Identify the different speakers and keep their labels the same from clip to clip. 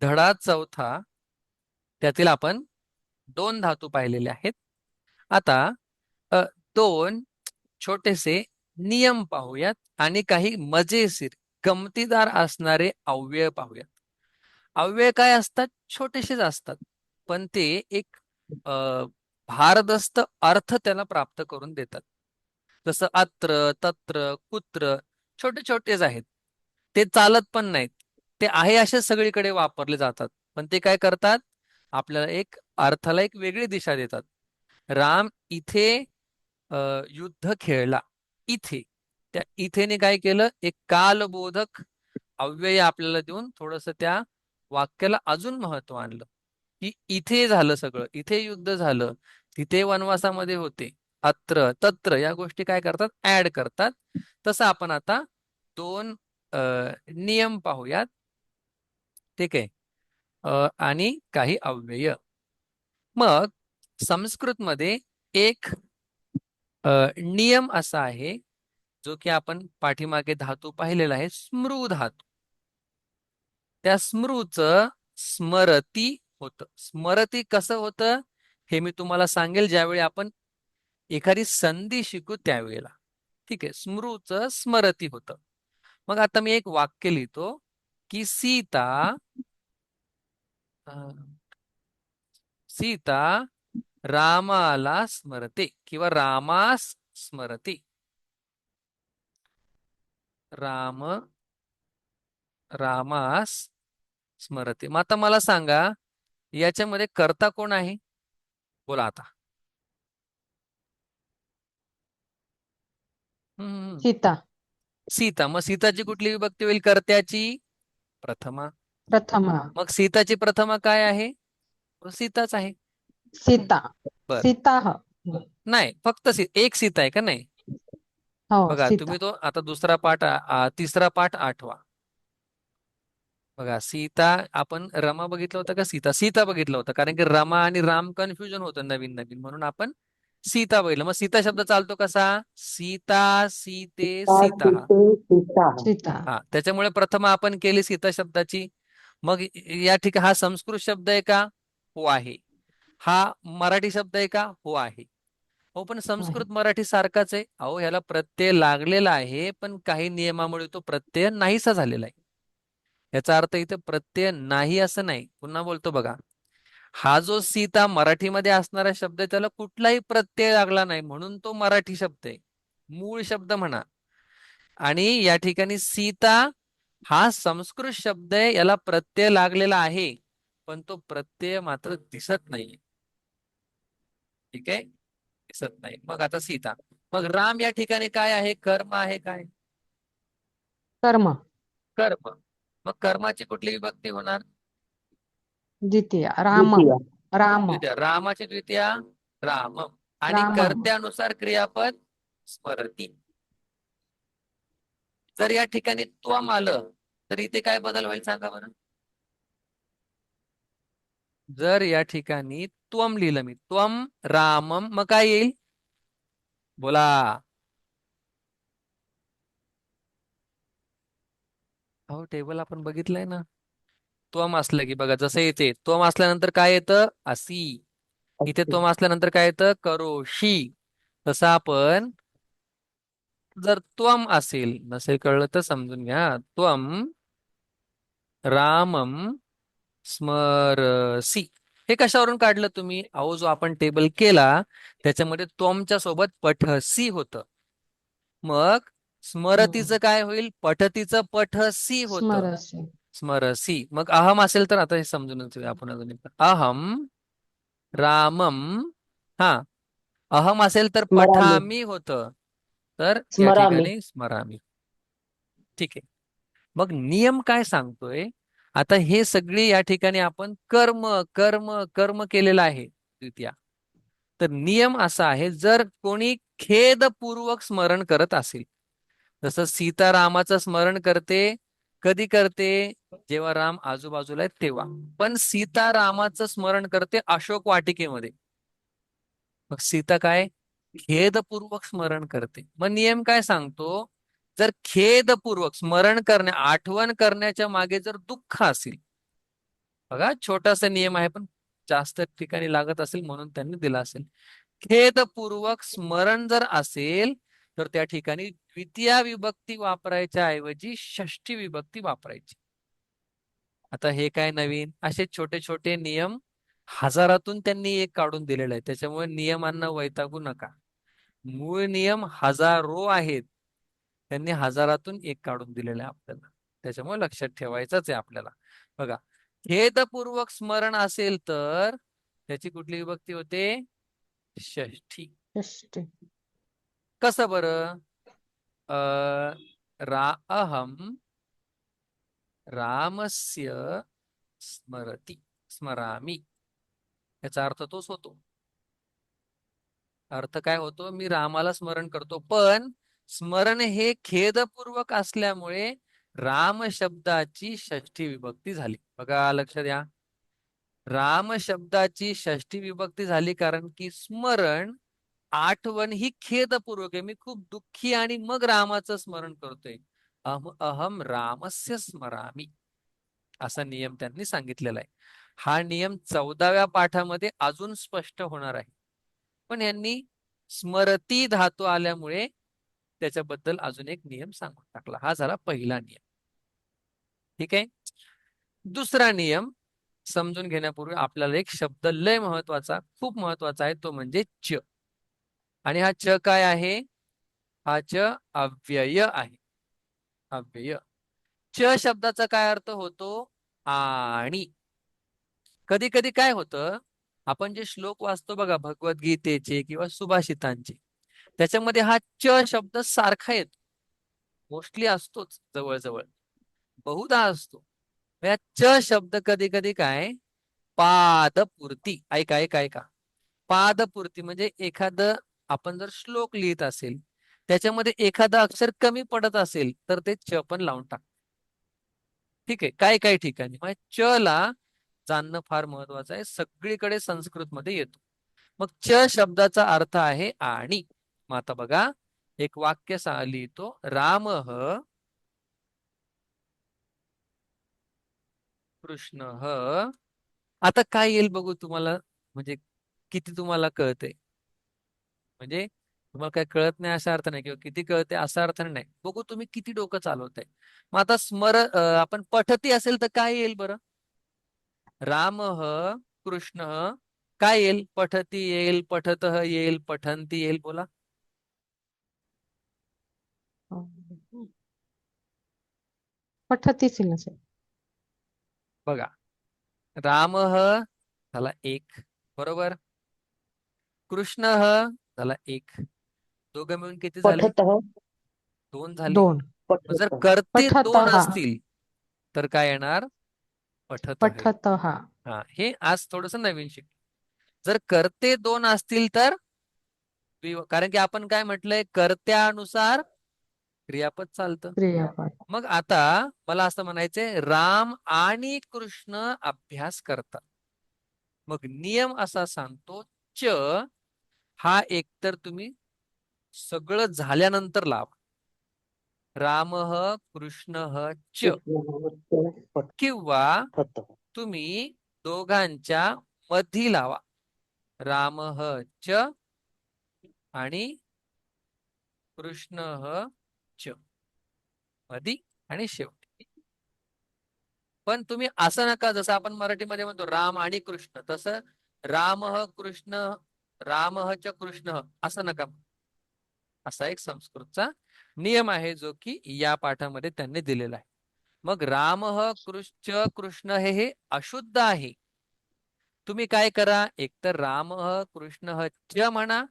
Speaker 1: धडा चौथा त्यातील आपण दोन धातू पाहिलेले आहेत. आता दोन छोटेसे नियम पाहूयात आणि काही मजेशीर गमतीदार असणारे अव्यय पाहूयात. अव्यय काय असतात? छोटेसेच असतात. पण ते एक भारदस्त अर्थ त्याला प्राप्त करून देतात. जसं अत्र तत्र कुत्र छोटे छोटेच आहेत. ते चालत पण नाहीत. ते आहे असेच सगळीकडे वापरले जातात. पण ते काय करतात? आपल्याला एक अर्थाला एक वेगळी दिशा देतात. राम इथे युद्ध खेळला. इथे. त्या इथेने काय केलं? एक कालबोधक अव्यय आपल्याला देऊन थोडस त्या वाक्याला अजून महत्त्व आणलं. की इथे झालं सगळं. इथे युद्ध झालं. तिथे वनवासामध्ये होते. अत्र तत्र या गोष्टी काय करतात? ऍड करतात. तसं आपण आता दोन नियम पाहूयात. ठीक आहे. आणि काही अव्यय. मग संस्कृतमध्ये एक नियम असा आहे जो की आपण पाठीमागे धातू पाहिलेला आहे स्मृ धातू. त्या स्मृचं स्मरती होतं. स्मरती कसं होतं? हे मी तुम्हाला सांगेल ज्यावेळी आपण एखादी संधी शिकू त्यावेळेला. ठीक आहे. स्मृचं स्मरती होतं. मग आता मी एक वाक्य लिहितो. की सीता सीता रामाला स्मरते किंवा रामास स्मरते राम रामास स्मरते मग आता मला सांगा याच्यामध्ये कर्ता कोण आहे? बोला आता.
Speaker 2: सीता.
Speaker 1: सीता. मग सीताची कुठली विभक्ती होईल? कर्त्याची? प्रथमा.
Speaker 2: प्रथमा.
Speaker 1: मग सीताची प्रथमा काय आहे? सीताच आहे.
Speaker 2: सीता.
Speaker 1: बर.
Speaker 2: सीता.
Speaker 1: नाही फक्त सी एक सीता आहे का नाही?
Speaker 2: हो
Speaker 1: बघा
Speaker 2: सीता.
Speaker 1: तुम्ही तो आता दुसरा पाठ आ- आ- तिसरा पाठ आठवा. बघा सीता आपण रमा बघितलं होतं का? सीता. सीता बघितलं होतं कारण की रमा आणि राम कन्फ्युजन होतं नवीन नवीन म्हणून आपण सीता बघितलं मग सीता शब्द चालतो कसा? सीता सीते सीता
Speaker 2: सीता.
Speaker 1: हा त्याच्यामुळे प्रथम आपण केली सीता शब्दाची. मग या ठिकाणी हा संस्कृत शब्द आहे का? हो आहे. हा मराठी शब्द आहे का? हो आहे. हो पण संस्कृत मराठी सारखाच आहे. अहो ह्याला प्रत्यय लागलेला आहे पण काही नियमामुळे तो प्रत्यय नाहीसा झालेला आहे. याचा अर्थ इथे प्रत्यय नाही असं नाही. पुन्हा बोलतो बघा. हा जो सीता मराठीमध्ये असणारा शब्द आहे त्याला कुठलाही प्रत्यय लागला नाही म्हणून तो मराठी शब्द आहे. मूळ शब्द म्हणा. आणि या ठिकाणी सीता हा संस्कृत शब्द आहे याला प्रत्यय लागलेला आहे पण तो प्रत्यय मात्र दिसत नाही. ठीक आहे? दिसत नाही. मग आता सीता. मग राम या ठिकाणी काय आहे? कर्म आहे काय?
Speaker 2: कर्म.
Speaker 1: कर्म. मग कर्माची कुठली विभक्ती होणार?
Speaker 2: द्वितीय राम. राम.
Speaker 1: द्वितीया. रामाची द्वितीया राम. आणि
Speaker 2: रामम.
Speaker 1: कर्त्यानुसार क्रियापद स्मरती. जर या ठिकाणी त्वम आलं तर इथे काय बदल होईल सांगा बरं? जर या ठिकाणी त्वम लिहिलं मी त्वम रामम मग काय येईल? बोला. अहो टेबल आपण बघितलंय ना. त्वम असलं की बघा जसं येते. त्वम असल्यानंतर काय येतं? असी. इथे त्वम असल्यानंतर काय येतं? करोशी तसं आपण जर त्वम असेल नसेल कळलं तर समजून घ्या. त्वम रामम स्मरसी. हे कशावरून काढलं तुम्ही? अहो जो आपण टेबल केला त्याच्यामध्ये त्वमच्या सोबत पठसी होतं. मग स्मरतीचं काय होईल? पठतीचं पठसी होतं.
Speaker 2: स्मरसी.
Speaker 1: मग अहम असेल तर आता हे समजूनच घेऊया आपण अजून एकदा. अहम रामम हा. अहम असेल तर. पठामी होतं. तर या. ठिकाणी स्मरामी. ठीक आहे. मग नियम काय सांगतोय? आता हे सगळे या ठिकाणी आपण कर्म कर्म कर्म केलेलं आहे द्वितीया. तर नियम असा आहे जर कोणी खेदपूर्वक स्मरण करत असेल जसं सीता रामाचं स्मरण करते कधी करते? जेव्हा राम आजूबाजूला आहेत तेव्हा. पण सीता रामाचं स्मरण करते अशोक वाटिकेमध्ये. मग सीता काय? खेदपूर्वक स्मरण करते. मग नियम काय सांगतो? जर खेदपूर्वक स्मरण करण्या आठवण करण्याच्या मागे जर दुःख असेल. बघा छोटासा नियम आहे पण जास्त ठिकाणी लागत असेल म्हणून त्यांनी दिला असेल. खेदपूर्वक स्मरण जर असेल तर त्या ठिकाणी द्वितीय विभक्ती वापरायच्या ऐवजी षष्ठी विभक्ती वापरायची. आता हे काय नवीन? असे छोटे छोटे नियम हजारातून त्यांनी एक काढून दिलेला आहे. त्याच्यामुळे नियमांना वैतागू नका. मूळ नियम हजारो आहेत. त्यांनी हजारातून एक काढून दिलेला आहे आपल्याला. त्याच्यामुळे लक्षात ठेवायचंच आहे आपल्याला. बघा खेदपूर्वक स्मरण असेल तर त्याची कुठली विभक्ती होते? षष्ठी. कसं बरं? अ रा अहम रामस्य स्मरती स्मरामी. याचा अर्थ तोच होतो. अर्थ काय होतो? मी रामाला स्मरण करतो पण स्मरण हे खेदपूर्वक असल्यामुळे राम शब्दाची षष्ठी विभक्ती झाली. बघा लक्ष द्या राम शब्दाची षष्ठी विभक्ती झाली कारण की स्मरण आठवण ही खेदपूर्वक आहे. मी खूप दुःखी आणि मग रामाचं स्मरण करतोय. अहम अहम रामस्य स्मरामी. असा नियम त्यांनी सांगितलेला आहे. हा नियम चौदाव्या पाठामध्ये अजून स्पष्ट होणार आहे. पण यांनी स्मरती धातू आल्यामुळे त्याच्याबद्दल अजून एक नियम सांगून टाकला. हा झाला पहिला नियम. ठीक आहे? दुसरा नियम समजून घेण्यापूर्वी आपल्याला एक शब्द लय महत्त्वाचा खूप महत्त्वाचा आहे. तो म्हणजे च. आणि हा च काय आहे? हा च अव्यय आहे. अव्यय. च शब्दाचा काय अर्थ होतो? आणि. कधी कधी काय होतं? आपण जे श्लोक वाचतो बघा भगवद्गीतेचे किंवा सुभाषितांचे त्याच्यामध्ये हा च शब्द सारखा येतो. मोस्टली असतोच जवळजवळ. बहुधा असतो. या च शब्द कधी कधी काय? पादपूर्ती. ऐका ऐका ऐका. पादपूर्ती म्हणजे एखादं आपण जर श्लोक लिहित असेल त्याच्यामध्ये एखादा अक्षर कमी पडत असेल तर ते च पण लावून टाक. ठीक आहे? काय काय ठिकाणी? म्हणजे च ला जाणणं फार महत्वाचं आहे. सगळीकडे संस्कृत मध्ये येतो. मग च शब्दाचा अर्थ आहे आणि. मग आता बघा एक वाक्य सा लिहितो. राम कृष्ण ह. आता काय येईल बघू तुम्हाला? म्हणजे किती तुम्हाला कळतंय? म्हणजे तुम्हाला काय कळत नाही असा अर्थ नाही किंवा किती कळते असा अर्थ नाही. बघू तुम्ही किती डोकं चालवताय. मग आता स्मर आपण पठती असेल तर काय येईल बरं? राम कृष्ण काय येईल? पठती येईल पठत येईल पठंती येईल बोला.
Speaker 2: पठतीच
Speaker 1: बघा. राम झाला एक. बरोबर? कृष्ण झाला एक. दोघं मिळून किती झाले?
Speaker 3: पठतः
Speaker 1: दोन झाले.
Speaker 2: दोन.
Speaker 1: मग जर
Speaker 3: पठतः
Speaker 1: करते दोन
Speaker 2: पठतः.
Speaker 1: असतील तर काय येणार? पठत
Speaker 2: पठत हा.
Speaker 1: हा हे आज थोडस नवीन शिक. जर करते दोन असतील तर? कारण की आपण काय म्हटलंय? कर्त्यानुसार क्रियापद चालतं.
Speaker 2: क्रियापद.
Speaker 1: मग आता मला असं म्हणायचंय राम आणि कृष्ण अभ्यास करतात. मग नियम असा सांगतो च हा एकतर तुम्ही सगळं झाल्यानंतर लावा. राम कृष्ण च. किंवा तुम्ही दोघांच्या मधी लावा. राम च आणि कृष्ण च. मधी आणि शेवटी. पण तुम्ही असं नका जसं आपण मराठीमध्ये म्हणतो राम आणि कृष्ण. तसं राम कृष्ण राम च कृष्ण असं नका असा एक संस्कृतचा नियम आहे जो की या पाठामध्ये त्यांनी दिलेला आहे. मग राम कृष्ण कृष्ण हे हे अशुद्ध आहे. तुम्ही काय करा एकतर राम कृष्ण च म्हणा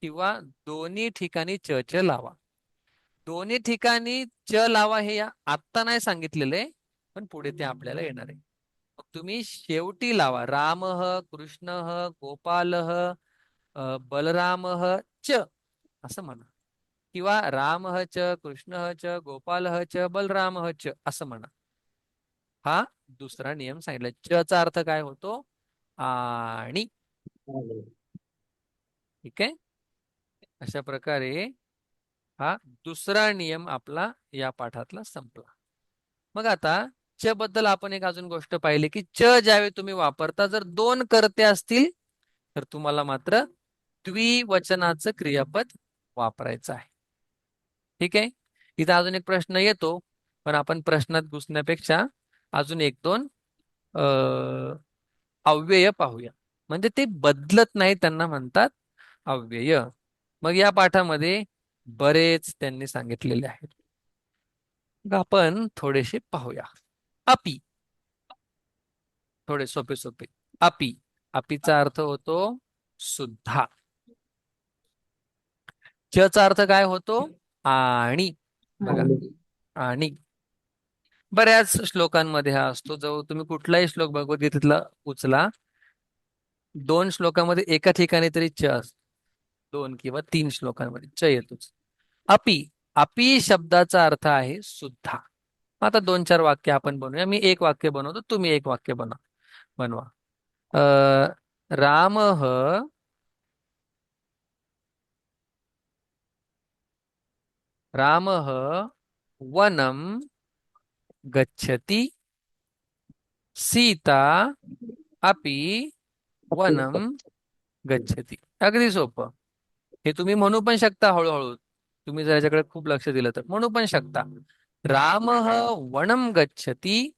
Speaker 1: किंवा दोन्ही ठिकाणी च च लावा. दोन्ही ठिकाणी च लावा हे या आत्ता नाही सांगितलेलं आहे पण पुढे ते आपल्याला येणार आहे. मग तुम्ही शेवटी लावा. राम कृष्ण गोपाल बलराम च असं म्हणा. किंवा राम च कृष्ण च गोपाल च बलराम च असं म्हणा. हा दुसरा नियम सांगितला. च चा अर्थ काय होतो? आणि. ठीक आहे? अशा प्रकारे हा दुसरा नियम आपला या पाठातला संपला. मग आता च बद्दल आपण एक अजून गोष्ट पाहिली की च ज्यावेळी तुम्ही वापरता जर दोन कर्ते असतील तर तुम्हाला मात्र द्विवचनाचं क्रियापद वापरायचं आहे. ठीक आहे? इथं अजून एक प्रश्न येतो पण आपण प्रश्नात घुसण्यापेक्षा अजून एक दोन अव्यय पाहूया. म्हणजे ते बदलत नाही त्यांना म्हणतात अव्यय. मग या पाठामध्ये बरेच त्यांनी सांगितलेले आहेत. मग आपण थोडेसे पाहूया. अपी. थोडे सोपे सोपे. अपी. अपीचा अर्थ होतो सुद्धा. च चा अर्थ काय होतो? आणि. बघा.
Speaker 3: आणि.
Speaker 1: बऱ्याच श्लोकांमध्ये हा असतो. जो तुम्ही कुठलाही श्लोक भगवद्गीतेतला उचला दोन श्लोकामध्ये एका ठिकाणी तरी च असतो दोन किंवा तीन श्लोकांमध्ये च येतोच. अपि अपि शब्दाचा अर्थ आहे सुद्धा आता दोन चार वाक्य आपण बनवूया. मी एक वाक्य बनवतो तुम्ही एक वाक्य बनवा बनवा. अ राम रामः वनं गच्छति सीता अपि वनं गच्छति. अगदी सोपं. हे तुम्ही म्हणू पण शकता हळूहळू. तुम्ही जर याच्याकडे खूप लक्ष दिलं तर म्हणू पण शकता. राम वनं गच्छति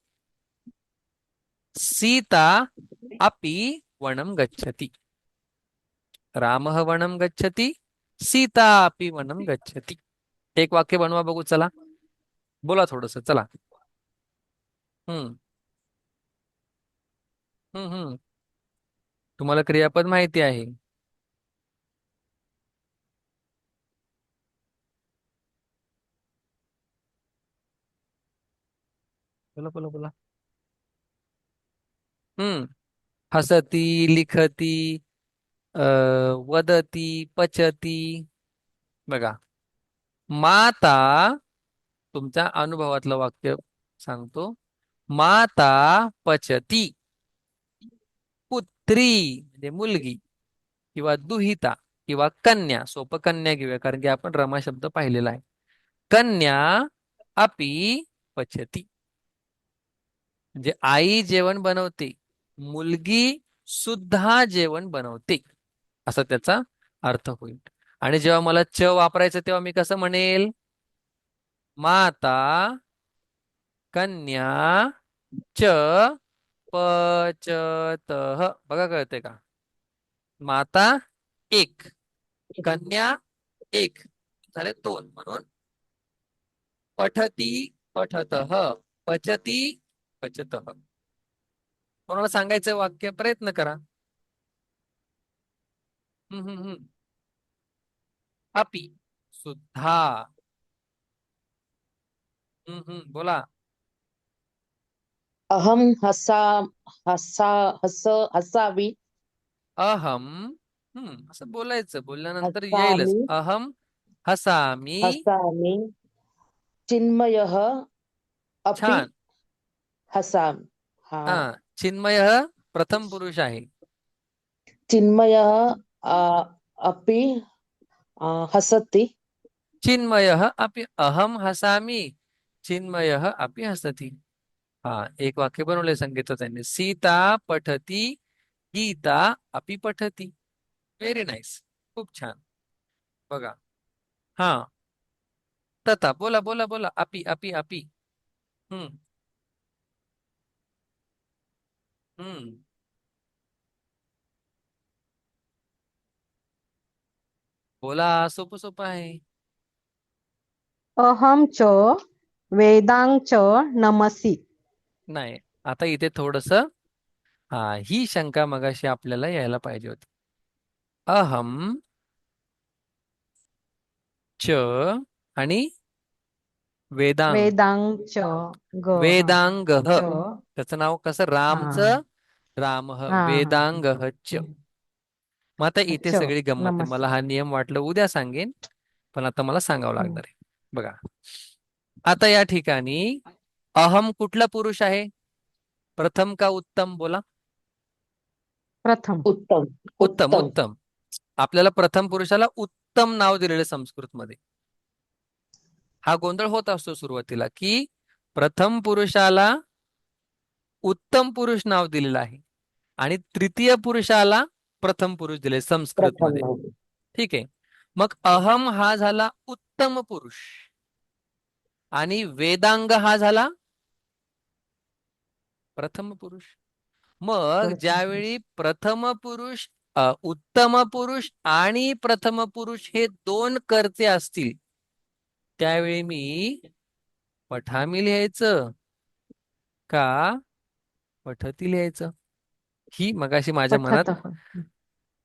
Speaker 1: सीता अपि वनं गच्छति. रामः वनं गच्छति सीता अपि वनं गच्छति. एक वाक्य बनवा बघू चला. बोला थोडस चला. हम्म. हम्म हम्म. तुम्हाला क्रियापद माहिती आहे. बोला बोला बोला. हम्म. हसती लिखती अ वदती पचती. बघा. माता तुमच्या अनुभवातलं वाक्य सांगतो. माता पचती. पुत्री म्हणजे मुलगी किंवा दुहिता किंवा कन्या. सोपकन्या घेऊया कारण की आपण रमा शब्द पाहिलेला आहे. कन्या अपि पचती. म्हणजे आई जेवण बनवते मुलगी सुद्धा जेवण बनवते. असा त्याचा अर्थ होईल. आणि जेव्हा मला च वापरायचं तेव्हा मी कसं म्हणेल? माता कन्या च पचत. बघा कळते का? माता एक. कन्या एक. झाले दोन म्हणून. पठती पठतः. पचती पचत. कोणाला सांगायचं वाक्य? प्रयत्न करा. हम्म हम्म हम्म. अपि सुद्धा हम्म बोला.
Speaker 3: अहम हसा हसा हस हसावी
Speaker 1: अहम हम्म असं बोलायचं. बोलल्यानंतर येईलच.
Speaker 3: हसामी.
Speaker 1: अहम हसामी.
Speaker 3: हसामि. चिन्मयः अपि
Speaker 1: छान.
Speaker 3: हसामि. हा.
Speaker 1: हा चिन्मय प्रथम पुरुष आहे.
Speaker 3: चिन्मयः अ, अपि हसति।
Speaker 1: चिन्मय अपि अहम हसामी। चिन्मय अपि हसति। हा, एक वाक्य बनवले सांगितलं त्यांनी सीता पठती, गीता अपि पठती। व्हेरी नाईस खूप छान। बघा। हा। तथा, बोला बोला बोला। अपि अपि अपि। हम्म। हम्म। बोला सोपं सोपं आहे.
Speaker 2: अहम च वेदांग च नमसि.
Speaker 1: नाही आता इथे थोडस हा ही शंका मगाशी आपल्याला यायला पाहिजे होती. अहम च आणि वेदांग.
Speaker 2: वेदांग च ग.
Speaker 1: वेदांग. त्याचं नाव कसं? रामचं राम
Speaker 2: हा.
Speaker 1: वेदांग च. मग आता इथे
Speaker 2: च,
Speaker 1: सगळी गंमत आहे.
Speaker 2: नमस्ते.
Speaker 1: मला हा नियम वाटलं उद्या सांगेन पण आता मला सांगावं
Speaker 2: हम्म.
Speaker 1: लागणार आहे. बघा. आता या ठिकाणी अहम कुठला पुरुष आहे? प्रथम का उत्तम? बोला.
Speaker 2: प्रथम.
Speaker 3: उत्तम
Speaker 1: उत्तम. उत्तम. आपल्याला प्रथम पुरुषाला उत्तम नाव दिलेलं संस्कृतमध्ये. हा गोंधळ होत असतो सुरुवातीला की प्रथम पुरुषाला उत्तम पुरुष नाव दिलेलं आहे आणि तृतीय पुरुषाला प्रथम पुरुष दिले संस्कृत मध्ये. ठीक आहे. मग अहम हा झाला उत्तम पुरुष. आणि वेदांग हा झाला प्रथम पुरुष. मग ज्यावेळी प्रथम पुरुष उत्तम पुरुष आणि प्रथम पुरुष हे दोन कर्ते असतील त्यावेळी मी पठामी लिहायचं का? पठती लिहायचं? ही मगाशी माझ्या मनात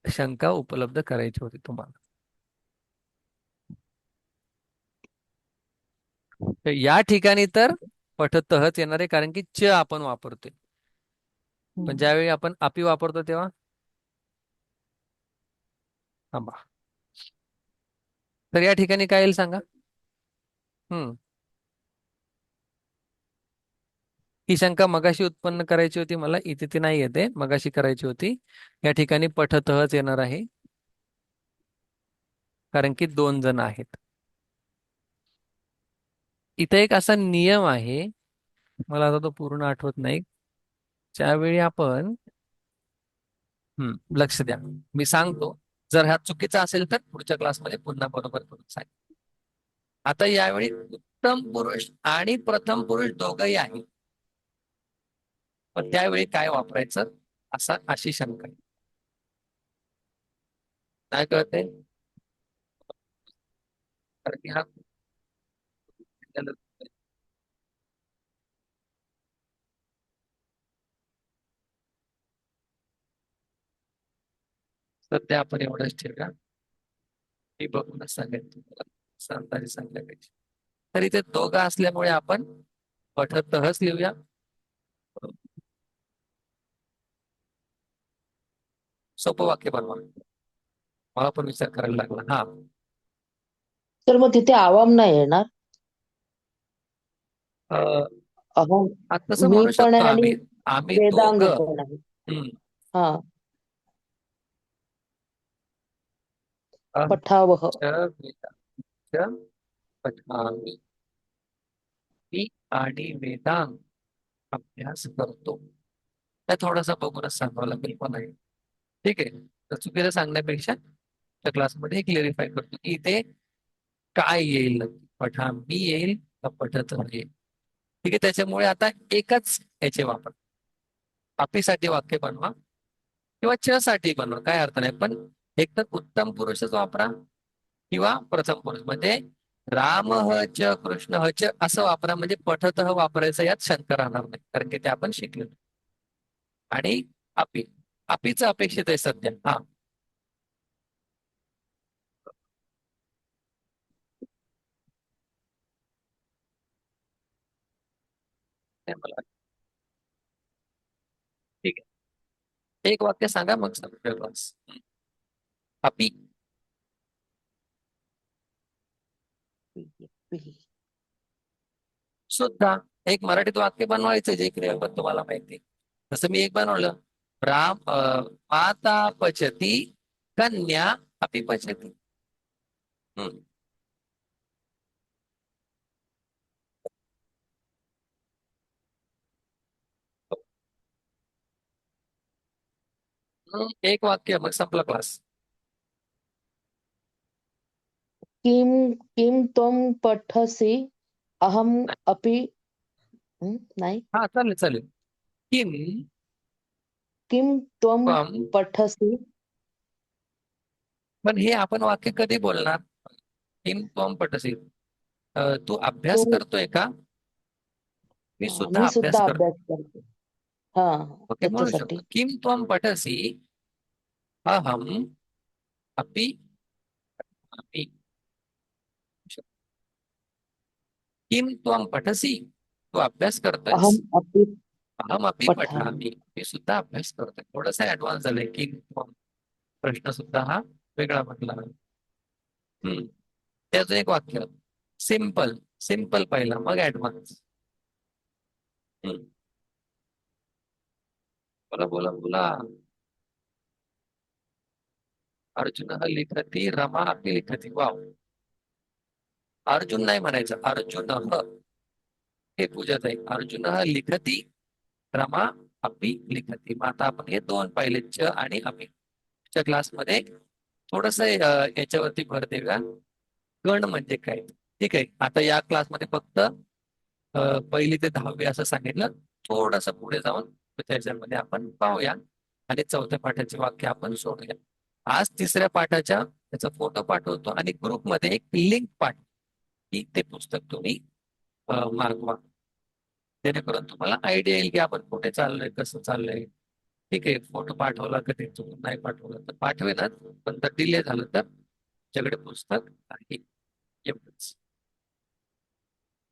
Speaker 1: शंका उपलब्ध करायची होती तुम्हाला. या ठिकाणी तर पठतहच येणार आहे कारण की च आपण वापरतोय. पण. ज्यावेळी आपण अपि वापरतो तेव्हा? थांबा. तर या ठिकाणी काय येईल सांगा? हम्म ही शंका मगाशी उत्पन्न करायची होती मला इथे ती नाही येते. मगाशी करायची होती. या ठिकाणी पठतहच येणार आहे. कारण की दोन जण आहेत. इथे एक असा नियम आहे मला आता तो पूर्ण आठवत नाही. त्यावेळी आपण हम्म लक्ष द्या. मी सांगतो. जर हा चुकीचा असेल तर पुढच्या क्लासमध्ये पुन्हा बरोबर करून सांग. आता यावेळी उत्तम पुरुष आणि प्रथम पुरुष दोघही आहेत. पण त्यावेळी काय वापरायचं? असा अशी शंका आहे. काय कळते कारण की हा सध्या आपण एवढंच ठेवूया. मी बघूनच सांगेन तुम्हाला. सांगताना सांगल्या पाहिजे. तर इथे दोघं असल्यामुळे आपण पठतहच लिहूया. सोपं वाक्य बनवा. मला पण विचार करायला लागला. हा.
Speaker 3: तर मग तिथे आवाम नाही येणार?
Speaker 1: अं,
Speaker 3: अहम
Speaker 1: आ- तसं
Speaker 3: मी
Speaker 1: म्हणू
Speaker 3: पण
Speaker 1: शकतो
Speaker 3: आहे आणि
Speaker 1: आम्ही. आम्ही
Speaker 3: वेदांग
Speaker 1: दोघं.
Speaker 3: पण आहे.
Speaker 1: हम्म.
Speaker 3: हा.
Speaker 1: अहं.
Speaker 3: पठावह.
Speaker 1: च वेदांच पठामि मी आणि वेदांग अभ्यास करतो. त्या थोडासा बघूनच सांगावं लागेल. पण आहे ठीक आहे. तर चुकीचं सांगण्यापेक्षा त्या क्लासमध्ये क्लिअरिफाय करतो की इथे काय येईल पठा मी येईल का पठत येईल ठीक आहे त्याच्यामुळे आता एकच याचे वापर. आपीसाठी वाक्य बनवा किंवा च साठी बनवा काय अर्थ नाही. पण एक तर उत्तम पुरुषच वापरा किंवा प्रथम पुरुष. म्हणजे राम ह च कृष्ण ह च असं वापरा म्हणजे पठत वापरायचं यात शंका राहणार नाही कारण की ते आपण शिकलो आणि आपी अपीचं अपेक्षित आहे सध्या. हा. मला ठीक आहे. एक वाक्य सांगा मग सांग आपी अपी सुद्धा एक मराठीत वाक्य बनवायचं जे क्रियापद तुम्हाला माहिती. तसं मी एक बनवलं. राम माता पचती कन्या अपि पचती। हम्म। हम्म, एक वाक्य मग संपला क्लास
Speaker 3: किम किम त्वं पठसि अहम अपि हं? नाही?
Speaker 1: हा चालेल चालेल. किम
Speaker 3: किम त्वं
Speaker 1: त्वं।
Speaker 3: पठसि?
Speaker 1: पण हे आपण वाक्य कधी बोलणार? किम त्वं पठसी? तू अभ्यास
Speaker 3: तू-
Speaker 1: करतोय का? मी
Speaker 3: हा,
Speaker 1: सुद्धा
Speaker 3: मी
Speaker 1: अभ्यास
Speaker 3: सुद्धा
Speaker 1: करतो.
Speaker 3: अभ्यास करते. हा
Speaker 1: ओके म्हणू
Speaker 3: त्याच्यासाठी.
Speaker 1: शकतो. किम त्वं पठसी? अहम अपि अपि. किम त्वं पठसी? तू अभ्यास करतोयस.
Speaker 3: अहम अपि
Speaker 1: मी सुद्धा अभ्यास करतोय. थोडासा ऍडव्हान्स झालाय की प्रश्न सुद्धा हा वेगळा म्हटला. हम्म. त्याचं एक वाक्य. सिंपल सिंपल पहिला मग ऍडव्हान्स बोला बोला बोला. अर्जुन लिखती रमा अपि लिखती. वाव. अर्जुन नाही म्हणायचं अर्जुन हे. पूजात आहे. अर्जुन लिखती रमा अपी लिखती. मग आता आपण हे दोन पाहिले च आणि अपी च्या क्लासमध्ये थोडस याच्यावरती भर देऊया. गण म्हणजे काय? ठीक आहे? आता या क्लासमध्ये फक्त पहिली ते दहावी असं सांगितलं. थोडस पुढे जाऊन त्याच्यामध्ये आपण पाहूया. आणि चौथ्या पाठाचे वाक्य आपण सोडूया. आज तिसऱ्या पाठाच्या त्याचा फोटो पाठवतो आणि ग्रुपमध्ये एक लिंक पाठ की ते पुस्तक तुम्ही मागवा. जेणेकरून तुम्हाला आयडिया येईल की आपण कुठे चाललोय कसं चाललंय. ठीक आहे फोटो पाठवला कधी चुकून नाही पाठवला तर पाठवेनात. पण जर डिले झालं तर तुमच्याकडे पुस्तक आहे एवढंच.